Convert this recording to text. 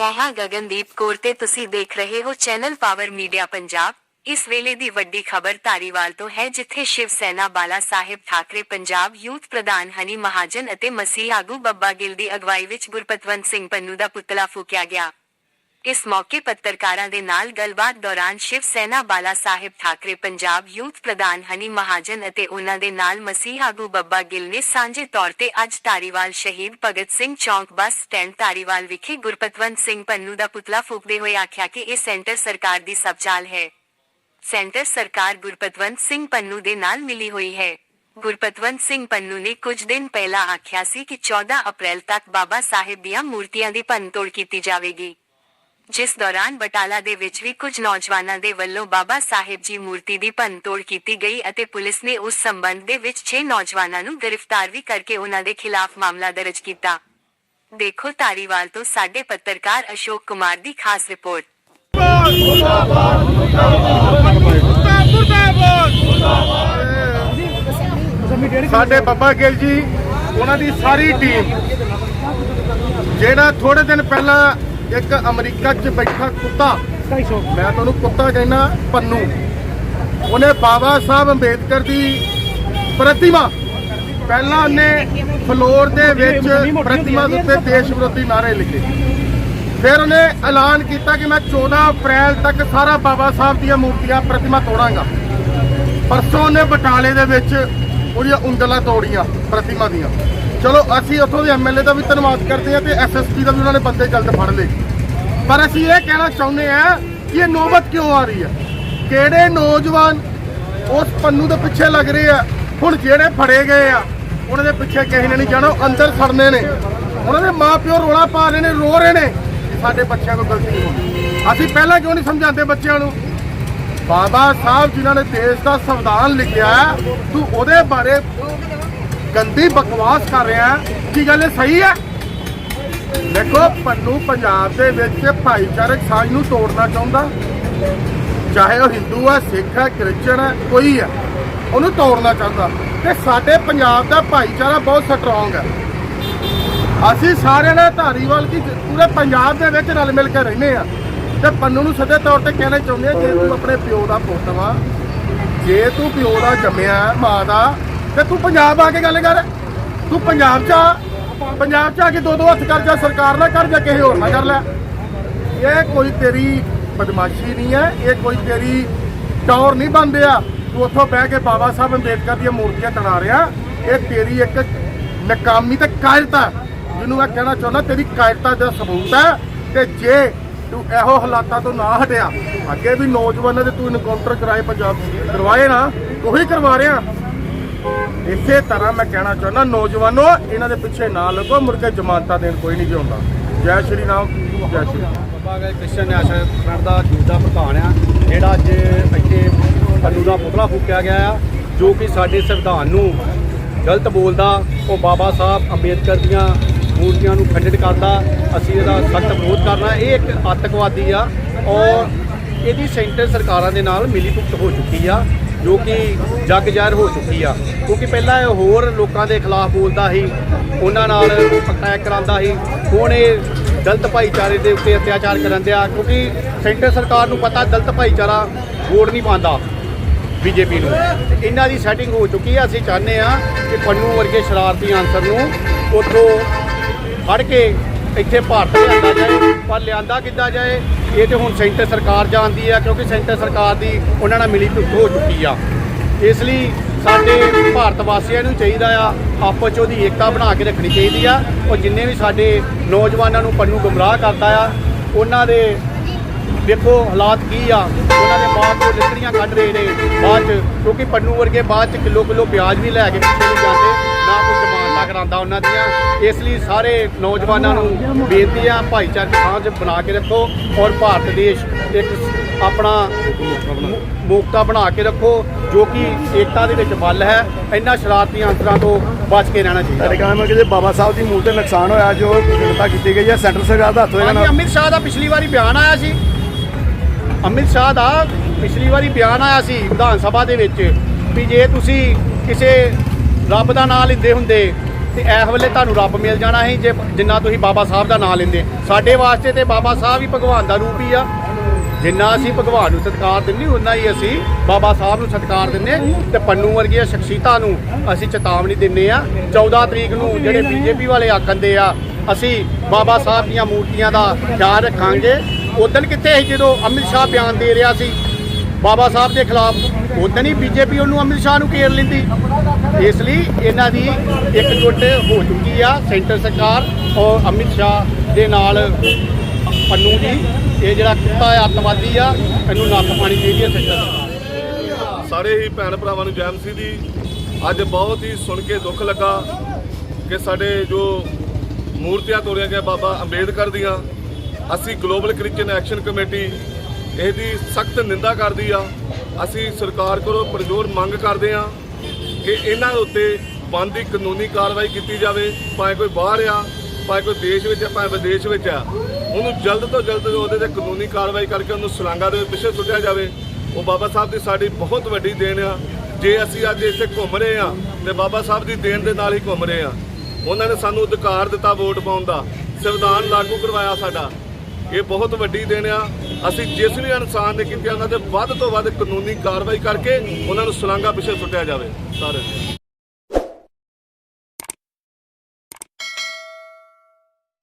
ਮੈਂ ਹਾਂ ਗਗਨਦੀਪ ਕੌਰ ਤੇ ਤੁਸੀਂ ਦੇਖ ਰਹੇ ਹੋ ਚੈਨਲ ਪਾਵਰ ਮੀਡੀਆ ਪੰਜਾਬ। ਇਸ ਵੇਲੇ ਦੀ ਵੱਡੀ ਖਬਰ ਧਾਰੀਵਾਲ ਤੋਂ ਹੈ, ਜਿੱਥੇ ਸ਼ਿਵ ਸੈਨਾ ਬਾਲਾ ਸਾਹਿਬ ਠਾਕਰੇ ਪੰਜਾਬ ਯੂਥ ਪ੍ਰਧਾਨ ਹਨੀ ਮਹਾਜਨ ਅਤੇ ਮਸੀਹ ਆਗੂ ਬੱਬਾ ਗਿੱਲ ਦੀ ਅਗਵਾਈ ਵਿੱਚ ਗੁਰਪਤਵੰਤ ਸਿੰਘ ਪੰਨੂ ਦਾ ਪੁਤਲਾ ਫੂਕਿਆ ਗਿਆ। ਇਸ ਮੌਕੇ ਪੱਤਰਕਾਰਾਂ ਦੇ ਨਾਲ ਗੱਲਬਾਤ ਦੌਰਾਨ ਸ਼ਿਵ ਸੈਨਾ ਬਾਲਾ ਸਾਹਿਬ ਠਾਕਰੇ ਪੰਜਾਬ ਯੂਥ ਪ੍ਰਧਾਨ ਹਨੀ ਮਹਾਜਨ ਅਤੇ ਉਹਨਾਂ ਦੇ ਨਾਲ ਮਸੀਹ ਆਗੂ ਬੱਬਾ ਗਿੱਲ ਨੇ ਸਾਂਝੇ ਤੌਰ ਤੇ ਅੱਜ ਧਾਰੀਵਾਲ ਸ਼ਹੀਦ ਭਗਤ ਸਿੰਘ ਚੌਂਕ ਬੱਸ ਸਟੈਂਡ ਧਾਰੀਵਾਲ ਵਿਖੇ ਗੁਰਪਤਵੰਤ ਸਿੰਘ ਪੰਨੂ ਦਾ ਪੁਤਲਾ ਫੂਕਦੇ ਹੋਏ ਆਖਿਆ ਕਿ ਇਹ ਸੈਂਟਰ ਸਰਕਾਰ ਦੀ ਸਬਚਾਲ ਹੈ। ਸੈਂਟਰ ਸਰਕਾਰ ਗੁਰਪਤਵੰਤ ਸਿੰਘ ਪੰਨੂ ਦੇ ਨਾਲ ਮਿਲੀ ਹੋਈ ਹੈ। ਗੁਰਪਤਵੰਤ ਸਿੰਘ ਪੰਨੂ ਨੇ ਕੁਝ ਦਿਨ ਪਹਿਲਾਂ ਆਖਿਆ ਸੀ ਕਿ 14 ਅਪ੍ਰੈਲ ਤੱਕ ਬਾਬਾ ਸਾਹਿਬ ਦੀਆਂ ਮੂਰਤੀਆਂ ਦੀ ਭੰਨਤੋੜ ਕੀਤੀ ਜਾਵੇਗੀ। ਜਿਸ ਦੌਰਾਨ ਬਟਾਲਾ ਦੇ ਵਿੱਚ ਵੀ ਕੁਝ ਨੌਜਵਾਨਾਂ ਦੇ ਵੱਲੋਂ ਬਾਬਾ ਸਾਹਿਬ ਜੀ ਮੂਰਤੀ ਦੀ ਭੰਨਤੋੜ ਕੀਤੀ ਗਈ ਅਤੇ ਪੁਲਿਸ ਨੇ ਉਸ ਸੰਬੰਧ ਦੇ ਵਿੱਚ 6 ਨੌਜਵਾਨਾਂ ਨੂੰ ਗ੍ਰਿਫਤਾਰ ਵੀ ਕਰਕੇ ਉਹਨਾਂ ਦੇ ਖਿਲਾਫ ਮਾਮਲਾ ਦਰਜ ਕੀਤਾ। ਦੇਖੋ ਧਾਰੀਵਾਲ ਤੋਂ ਸਾਡੇ ਪੱਤਰਕਾਰ ਅਸ਼ੋਕ ਕੁਮਾਰ ਦੀ ਖਾਸ ਰਿਪੋਰਟ। ਸਾਡੇ ਬੱਬਾ ਗਿੱਲ ਜੀ, ਉਹਨਾਂ ਦੀ ਸਾਰੀ ਟੀਮ ਜਿਹੜਾ ਥੋੜੇ ਦਿਨ ਪਹਿਲਾਂ ਇੱਕ ਅਮਰੀਕਾ 'ਚ ਬੈਠਾ ਕੁੱਤਾ। ਮੈਂ ਤੁਹਾਨੂੰ ਕੁੱਤਾ ਕਹਿਣਾ ਪੰਨੂ। ਉਹਨੇ ਬਾਬਾ ਸਾਹਿਬ ਅੰਬੇਦਕਰ ਦੀ ਪ੍ਰਤਿਮਾ। ਪਹਿਲਾਂ ਉਹਨੇ ਫਲੋਰ ਦੇ ਵਿੱਚ ਪ੍ਰਤਿਮਾ ਦੇ ਉੱਤੇ ਦੇਸ਼ ਵਿਰੋਧੀ ਨਾਰੇ ਲਿਖੇ। ਫਿਰ ਉਹਨੇ ਐਲਾਨ ਕੀਤਾ ਕਿ ਮੈਂ 14 ਅਪ੍ਰੈਲ ਤੱਕ ਸਾਰਾ ਬਾਬਾ ਸਾਹਿਬ ਦੀਆਂ ਮੂਰਤੀਆਂ, ਪ੍ਰਤਿਮਾ ਤੋੜਾਂਗਾ। ਪਰਸੋਂ ਉਹਨੇ ਬਟਾਲੇ ਦੇ ਵਿੱਚ ਉਹਦੀਆਂ ਉਂਗਲਾਂ ਤੋੜੀਆਂ ਪ੍ਰਤਿਮਾ ਦੀਆਂ। ਚਲੋ, ਅਸੀਂ ਉੱਥੋਂ ਦੇ ਐਮਐਲਏ ਦਾ ਵੀ ਧੰਨਵਾਦ ਕਰਦੇ ਹਾਂ ਤੇ ਐਸਐਸਪੀ ਦਾ ਵੀ ਉਹਨਾਂ ਨੇ ਬੰਦੇ ਜਲਦ ਫੜ ਲਏ। ਪਰ ਅਸੀਂ ਇਹ ਕਹਿਣਾ ਚਾਹੁੰਦੇ ਆ ਕਿ ਇਹ ਨੌਬਤ ਕਿਉਂ ਆ ਰਹੀ ਹੈ? ਕਿਹੜੇ ਨੌਜਵਾਨ ਉਸ ਪੰਨੂ ਦੇ ਪਿੱਛੇ ਲੱਗ ਰਹੇ ਆ? ਹੁਣ ਜਿਹੜੇ ਫੜੇ ਗਏ ਆ, ਉਹਨਾਂ ਦੇ ਪਿੱਛੇ ਕਿਸੇ ਨੇ ਨਹੀਂ ਜਾਣਾ, ਉਹ ਅੰਦਰ ਸੜਨੇ ਨੇ। ਉਹਨਾਂ ਦੇ ਮਾਪਿਓ ਰੋਲਾ ਪਾ ਰਹੇ ਨੇ, ਰੋ ਰਹੇ ਨੇ। ਸਾਡੇ ਬੱਚਿਆਂ ਕੋਲ ਗਲਤੀ ਨਹੀਂ ਹੋਈ ਅਸੀਂ ਪਹਿਲਾਂ ਕਿਉਂ ਨਹੀਂ ਸਮਝਾਉਂਦੇ ਬੱਚਿਆਂ ਨੂੰ? ਬਾਬਾ ਸਾਹਿਬ ਜਿਨ੍ਹਾਂ ਨੇ ਦੇਸ਼ ਦਾ ਸੰਵਿਧਾਨ ਲਿਖਿਆ, ਤੂੰ ਉਹਦੇ ਬਾਰੇ ਗੰਦੀ ਬਕਵਾਸ ਕਰ ਰਿਹਾ ਕੀ ਗੱਲ ਇਹ ਸਹੀ ਹੈ? ਦੇਖੋ, ਪੰਨੂ ਪੰਜਾਬ ਦੇ ਵਿੱਚ ਭਾਈਚਾਰਕ ਸਾਂਝ ਨੂੰ ਤੋੜਨਾ ਚਾਹੁੰਦਾ। ਚਾਹੇ ਉਹ ਹਿੰਦੂ ਹੈ, ਸਿੱਖ ਹੈ, ਕ੍ਰਿਸਚਨ ਹੈ, ਕੋਈ ਹੈ, ਉਹਨੂੰ ਤੋੜਨਾ ਚਾਹੁੰਦਾ। ਤੇ ਸਾਡੇ ਪੰਜਾਬ ਦਾ ਭਾਈਚਾਰਾ ਬਹੁਤ ਸਟਰੋਂਗ ਹੈ। ਅਸੀਂ ਸਾਰਿਆਂ ਨੇ ਧਾਰੀਵਾਲ ਕੀ ਪੂਰੇ ਪੰਜਾਬ ਦੇ ਵਿੱਚ ਰਲ ਮਿਲ ਕੇ ਰਹਿੰਦੇ ਆ ਤੇ ਪੰਨੂ ਨੂੰ ਸਿੱਧੇ ਤੌਰ ਤੇ ਕਹਿਣਾ ਚਾਹੁੰਦੇ ਆ ਜੇ ਤੂੰ ਆਪਣੇ ਪਿਓ ਦਾ ਪੁੱਤ ਵਾ, ਜੇ ਤੂੰ ਪਿਓ ਦਾ ਜੰਮਿਆ ਮਾਂ ਦਾ ਤੇ ਤੂੰ ਪੰਜਾਬ ਆ ਕੇ ਗੱਲ ਕਰ। ਤੂੰ ਪੰਜਾਬ ਚ ਆ। ਪੰਜਾਬ ਚ ਆ ਕੇ ਦੋ ਦੋ ਹੱਥ ਕਰ, ਜਾ ਸਰਕਾਰ ਨਾਲ ਕਰ, ਜਾ ਕਿਸੇ ਹੋਰ ਨਾਲ ਕਰ ਲੈ। ਇਹ ਕੋਈ ਤੇਰੀ ਬਦਮਾਸ਼ੀ ਨਹੀਂ ਹੈ, ਇਹ ਕੋਈ ਤੇਰੀ ਟੌਰ ਨਹੀਂ ਬਣਦੇ ਆ। ਤੂੰ ਉੱਥੋਂ ਬਹਿ ਕੇ ਬਾਬਾ ਸਾਹਿਬ ਅੰਬੇਦਕਰ ਦੀਆਂ ਮੂਰਤੀਆਂ ਟਣਾ ਰਿਹਾ। ਇਹ ਤੇਰੀ ਇੱਕ ਨਕਾਮੀ ਤੇ ਕਾਇਰਤਾ ਜਿਹਨੂੰ ਮੈਂ ਕਹਿਣਾ ਚਾਹੁੰਦਾ, ਤੇਰੀ ਕਾਇਰਤਾ ਦਾ ਸਬੂਤ ਹੈ ਤੇ ਜੇ ਤੂੰ ਇਹੋ ਹਾਲਾਤਾਂ ਤੋਂ ਨਾ ਹਟਿਆ, ਅੱਗੇ ਵੀ ਨੌਜਵਾਨਾਂ ਦੇ ਤੂੰ ਇਨਕਾਊਂਟਰ ਕਰਾਏ, ਪੰਜਾਬ ਕਰਵਾਏ ਨਾ ਉਹੀ ਕਰਵਾ ਰਿਹਾ। ਇਸੇ ਤਰ੍ਹਾਂ ਮੈਂ ਕਹਿਣਾ ਚਾਹੁੰਦਾ, ਨੌਜਵਾਨੋ, ਇਹਨਾਂ ਦੇ ਪਿੱਛੇ ਨਾ ਲੱਗੋ, ਮੁੜ ਕੇ ਜ਼ਮਾਨਤਾਂ ਦੇਣ ਕੋਈ ਨਹੀਂ ਜਿਉਂਦਾ ਜੈ ਸ਼੍ਰੀ ਰਾਮ, ਜੈ ਸ਼੍ਰੀ ਰਾਮ। ਬਾਬਾ ਗਏ ਕ੍ਰਿਸਚਨ ਨੈਸ਼ਨਲ ਫਰੰਟ ਦਾ ਜੂਥ ਦਾ ਪ੍ਰਧਾਨ ਆ, ਜਿਹੜਾ ਅੱਜ ਇੱਥੇ ਪੰਨੂ ਦਾ ਪੁਤਲਾ ਫੂਕਿਆ ਗਿਆ ਆ, ਜੋ ਕਿ ਸਾਡੇ ਸੰਵਿਧਾਨ ਨੂੰ ਗਲਤ ਬੋਲਦਾ, ਉਹ ਬਾਬਾ ਸਾਹਿਬ ਅੰਬੇਦਕਰ ਦੀਆਂ ਮੂਰਤੀਆਂ ਨੂੰ ਖੰਡਿਤ ਕਰਦਾ, ਅਸੀਂ ਇਹਦਾ ਸਖਤ ਵਿਰੋਧ ਕਰਨਾ, ਇਹ ਇੱਕ ਆਤੰਕਵਾਦੀ ਆ, ਔਰ ਇਹਦੀ ਸੈਂਟਰ ਸਰਕਾਰਾਂ ਦੇ ਨਾਲ ਮਿਲੀ ਭੁਗਤ ਹੋ ਚੁੱਕੀ ਆ। ਜੋ ਕਿ ਜੱਗ ਜ਼ਾਹਿਰ ਹੋ ਚੁੱਕੀ ਆ। ਕਿਉਂਕਿ ਪਹਿਲਾਂ ਇਹ ਹੋਰ ਲੋਕਾਂ ਦੇ ਖਿਲਾਫ ਬੋਲਦਾ ਸੀ, ਉਹਨਾਂ ਨਾਲ ਅਟੈਕ ਕਰਾਉਂਦਾ ਸੀ। ਹੁਣ ਇਹ ਦਲਤ ਭਾਈਚਾਰੇ ਦੇ ਉੱਤੇ ਅਤਿਆਚਾਰ ਕਰਨ ਦਿਆ, ਕਿਉਂਕਿ ਸੈਂਟਰ ਸਰਕਾਰ ਨੂੰ ਪਤਾ ਦਲਤ ਭਾਈਚਾਰਾ ਵੋਟ ਨਹੀਂ ਪਾਉਂਦਾ ਬੀਜੇਪੀ ਨੂੰ। ਇਹਨਾਂ ਦੀ ਸੈਟਿੰਗ ਹੋ ਚੁੱਕੀ ਆ, ਅਸੀਂ ਚਾਹੁੰਦੇ ਆ ਕਿ ਪੰਨੂ ਵਰਗੇ ਸ਼ਰਾਰਤੀ ਆਂਸਰ ਨੂੰ ਉੱਥੋਂ ਫੜ ਕੇ ਇੱਥੇ ਭਾਰਤ ਲਿਆਂਦਾ ਜਾਏ, ਪਰ ਲਿਆਂਦਾ ਕਿੱਦਾਂ ਜਾਏ, ਇਹ ਤੇ ਹੁਣ ਸੈਂਟਰ ਸਰਕਾਰ ਜਾਣਦੀ ਆ, ਕਿਉਂਕਿ ਸੈਂਟਰ ਸਰਕਾਰ ਦੀ ਉਹਨਾਂ ਨਾਲ ਮਿਲੀ ਭੁਗਤ ਹੋ ਚੁੱਕੀ ਆ। ਇਸ ਲਈ ਸਾਡੇ ਭਾਰਤ ਵਾਸੀਆਂ ਨੂੰ ਚਾਹੀਦਾ ਆ, ਆਪਸ 'ਚ ਉਹਦੀ ਏਕਤਾ ਬਣਾ ਕੇ ਰੱਖਣੀ ਚਾਹੀਦੀ ਆ ਉਹ ਜਿੰਨੇ ਵੀ ਸਾਡੇ ਨੌਜਵਾਨਾਂ ਨੂੰ ਪੰਨੂ ਗੁੰਮਰਾਹ ਕਰਦਾ ਆ, ਉਹਨਾਂ ਦੇ ਦੇਖੋ ਹਾਲਾਤ ਕੀ ਆ, ਉਹਨਾਂ ਦੇ ਬਾਅਦ ਤੋਂ ਲੱਕੜੀਆਂ ਕੱਢ ਰਹੇ ਨੇ ਬਾਅਦ ਚ, ਕਿਉਂਕਿ ਪੰਨੂ ਵਰਗੇ ਬਾਅਦ ਚ ਕਿਲੋ ਕਿਲੋ ਪਿਆਜ਼ ਵੀ ਲੈ ਕੇ ਪਿੱਛੇ ਨੂੰ ਜਾਂਦੇ, ਨਾ ਕੋਈ ਜ਼ਮਾਨਤਾਂ ਕਰਾਉਂਦਾ ਉਹਨਾਂ ਦੀਆਂ। ਇਸ ਲਈ ਸਾਰੇ ਨੌਜਵਾਨਾਂ ਨੂੰ ਬੇਨਤੀ ਆ ਭਾਈਚਾਰਕ ਸਾਂਝ ਬਣਾ ਕੇ ਰੱਖੋ ਔਰ ਭਾਰਤ ਦੇਸ਼ ਇੱਕ ਆਪਣਾ ਮੋਕਤਾ ਬਣਾ ਕੇ ਰੱਖੋ ਜੋ ਕਿ ਏਕਤਾ ਦੇ ਵਿੱਚ ਬਲ ਹੈ। ਇਹਨਾਂ ਸ਼ਰਾਰਤੀ ਅੰਤਰਾਂ ਤੋਂ ਬਚ ਕੇ ਰਹਿਣਾ ਚਾਹੀਦਾ। ਕਹਿੰਦੇ ਕਿ ਜੇ ਬਾਬਾ ਸਾਹਿਬ ਦੀ ਮੂਰਤੀ ਤੇ ਨੁਕਸਾਨ ਹੋਇਆ ਜੋ ਕਿਰਪਾ ਕੀਤੀ ਗਈ ਹੈ ਸੈਂਟਰ ਸਰਕਾਰ ਦਾ ਹੱਥ ਹੋਏਗਾ ਨਾ ਅਮਿਤ ਸ਼ਾਹ ਦਾ ਪਿਛਲੀ ਵਾਰੀ ਬਿਆਨ ਆਇਆ ਸੀ। ਅਮਿਤ ਸ਼ਾਹ ਦਾ ਪਿਛਲੀ ਵਾਰੀ ਬਿਆਨ ਆਇਆ ਸੀ ਵਿਧਾਨ ਸਭਾ ਦੇ ਵਿੱਚ ਵੀ ਜੇ ਤੁਸੀਂ ਕਿਸੇ ਰੱਬ ਦਾ ਨਾਮ ਲੈਂਦੇ ਹੁੰਦੇ ਤੇ ਇਸ ਵੇਲੇ ਤੁਹਾਨੂੰ ਰੱਬ ਮਿਲ ਜਾਣਾ ਸੀ, ਜੇ ਜਿੰਨਾ ਤੁਸੀਂ ਬਾਬਾ ਸਾਹਿਬ ਦਾ ਨਾਮ ਲੈਂਦੇ। ਸਾਡੇ ਵਾਸਤੇ ਤੇ ਬਾਬਾ ਸਾਹਿਬ ਹੀ ਭਗਵਾਨ ਦਾ ਰੂਪ ਹੀ ਆ। ਜਿੰਨਾ ਅਸੀਂ ਭਗਵਾਨ ਨੂੰ ਸਤਿਕਾਰ ਦਿੰਦੇ ਉਨਾ ਹੀ ਅਸੀਂ ਬਾਬਾ ਸਾਹਿਬ ਨੂੰ ਸਤਿਕਾਰ ਦਿੰਦੇ ਤੇ ਪੰਨੂ ਵਰਗੀਆਂ ਸ਼ਖਸੀਅਤਾਂ ਨੂੰ ਅਸੀਂ ਚੇਤਾਵਨੀ ਦਿੰਦੇ ਆ 14 ਤਰੀਕ ਨੂੰ ਜਿਹੜੇ ਬੀਜੇਪੀ ਵਾਲੇ ਆਖੰਦੇ ਆ, ਅਸੀਂ ਬਾਬਾ ਸਾਹਿਬ ਦੀਆਂ ਮੂਰਤੀਆਂ ਦਾ ਖਿਆਲ ਰੱਖਾਂਗੇ। ਉਦੋਂ ਕਿੱਥੇ ਸੀ? ਜਦੋਂ ਅਮਿਤ ਸ਼ਾਹ ਬਿਆਨ ਦੇ ਰਿਹਾ ਸੀ, ਬਾਬਾ ਸਾਹਿਬ ਦੇ ਖਿਲਾਫ। ਉਦੋਂ ਹੀ ਬੀਜੇਪੀ ਉਹਨੂੰ ਅਮਿਤ ਸ਼ਾਹ ਨੂੰ ਘੇਰ ਲੈਂਦੀ। ਇਸ ਲਈ ਇਹਨਾਂ ਦੀ ਇੱਕ ਇਕਜੁੱਟ ਹੋ ਚੁੱਕੀ ਆ, ਸੈਂਟਰ ਸਰਕਾਰ ਔਰ ਅਮਿਤ ਸ਼ਾਹ ਦੇ ਨਾਲ ਪੰਨੂ ਜੀ। ਇਹ ਜਿਹੜਾ ਕੁੱਤਾ ਹੈ ਅੱਤਵਾਦੀ ਆ, ਇਹਨੂੰ ਨੱਥ ਪਾਣੀ ਚਾਹੀਦੀ ਹੈ ਸੈਂਟਰ ਸਰਕਾਰ ਸਾਰੇ ਹੀ ਭੈਣ ਭਰਾਵਾਂ ਨੂੰ ਜੈ ਮਸੀਹ ਦੀ। ਅੱਜ ਬਹੁਤ ਹੀ ਸੁਣ ਕੇ ਦੁੱਖ ਲੱਗਾ ਕਿ ਸਾਡੇ ਜੋ ਮੂਰਤੀਆਂ ਤੋੜੀਆਂ ਗਿਆ ਬਾਬਾ ਅੰਬੇਦਕਰ ਦੀਆਂ, ਅਸੀਂ ਗਲੋਬਲ ਕ੍ਰਿਸਚੀਅਨ ਐਕਸ਼ਨ ਕਮੇਟੀ ਇਹਦੀ ਸਖਤ ਨਿੰਦਾ ਕਰਦੀ ਆ। ਅਸੀਂ ਸਰਕਾਰ ਕੋਲੋਂ ਪਰਜ਼ੋਰ ਮੰਗ ਕਰਦੇ ਆ ਕਿ ਇਹਨਾਂ ਦੇ ਉੱਤੇ ਬਣਦੀ ਕਾਨੂੰਨੀ ਕਾਰਵਾਈ ਕੀਤੀ ਜਾਵੇ, ਭਾਵੇਂ ਕੋਈ ਬਾਹਰ ਆ, ਭਾਵੇਂ ਕੋਈ ਦੇਸ਼ ਵਿੱਚ ਆ, ਭਾਵੇਂ ਵਿਦੇਸ਼ ਵਿੱਚ ਆ। ਉਹਨੂੰ ਜਲਦ ਤੋਂ ਜਲਦ ਉਹਦੇ ਤੇ ਕਾਨੂੰਨੀ ਕਾਰਵਾਈ ਕਰਕੇ ਉਹਨੂੰ ਸੁਲਾਂਗਾ ਦੇ ਪਿੱਛੇ ਸੁੱਟਿਆ ਜਾਵੇ। ਉਹ ਬਾਬਾ ਸਾਹਿਬ ਦੀ ਸਾਡੀ ਬਹੁਤ ਵੱਡੀ ਦੇਣ ਆ। ਜੇ ਅਸੀਂ ਅੱਜ ਇੱਥੇ ਘੁੰਮ ਰਹੇ ਆ, ਤੇ ਬਾਬਾ ਸਾਹਿਬ ਦੀ ਦੇਣ ਦੇ ਨਾਲ ਹੀ ਘੁੰਮ ਰਹੇ ਆ। ਉਹਨਾਂ ਨੇ ਸਾਨੂੰ ਅਧਿਕਾਰ ਦਿੱਤਾ ਵੋਟ ਪਾਉਣ ਦਾ। ਸੰਵਿਧਾਨ ਲਾਗੂ ਕਰਵਾਇਆ ਸਾਡਾ। ਇਹ ਬਹੁਤ ਵੱਡੀ ਦੇਣ ਆ। ਅਸੀਂ ਜਿਸ ਵੀ ਇਨਸਾਨ ਨੇ ਕੀਤੀ ਉਹਨਾਂ ਤੇ ਵੱਧ ਤੋਂ ਵੱਧ ਕਾਨੂੰਨੀ ਕਾਰਵਾਈ ਕਰਕੇ ਉਹਨਾਂ ਨੂੰ ਸੁਲਾਂਗਾ ਪਿੱਛੇ ਸੁੱਟਿਆ ਜਾਵੇ। ਸਾਰੇ।